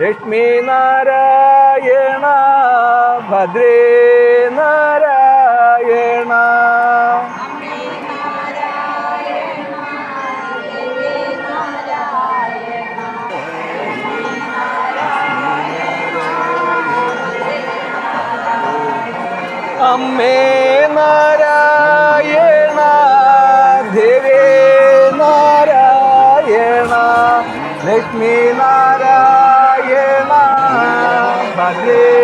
ലക്ഷ്മി നാരായണ ഭദ്രേ നാരായണ. അമ്മേ Narayana Let me not die, yeah, my, my,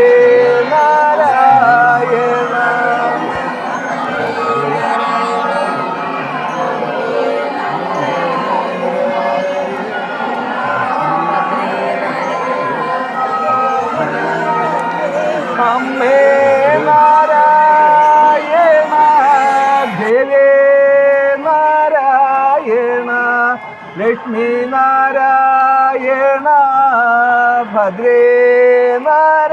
Lakshmi Narayana ഭദ്രേ നാരായണ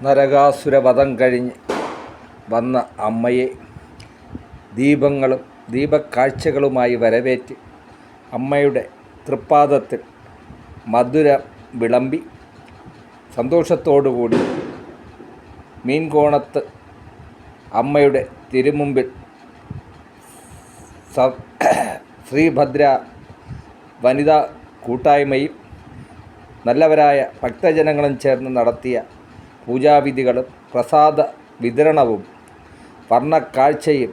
നരകാസുരവധം കഴിഞ്ഞ് വന്ന അമ്മയെ ദീപങ്ങളും ദീപക്കാഴ്ചകളുമായി വരവേറ്റ് അമ്മയുടെ തൃപ്പാദത്തിൽ മധുര വിളമ്പി സന്തോഷത്തോടുകൂടി മീൻകോണത്ത് അമ്മയുടെ തിരുമുമ്പിൽ ശ്രീഭദ്ര വനിതാ കൂട്ടായ്മയും നല്ലവരായ ഭക്തജനങ്ങളും ചേർന്ന് നടത്തിയ പൂജാവിധികളും പ്രസാദ വിതരണവും വർണക്കാഴ്ചയും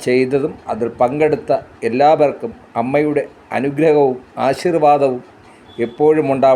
ചെയ്തതും അതിൽ പങ്കെടുത്ത എല്ലാവർക്കും അമ്മയുടെ അനുഗ്രഹവും ആശീർവാദവും എപ്പോഴും ഉണ്ടാവും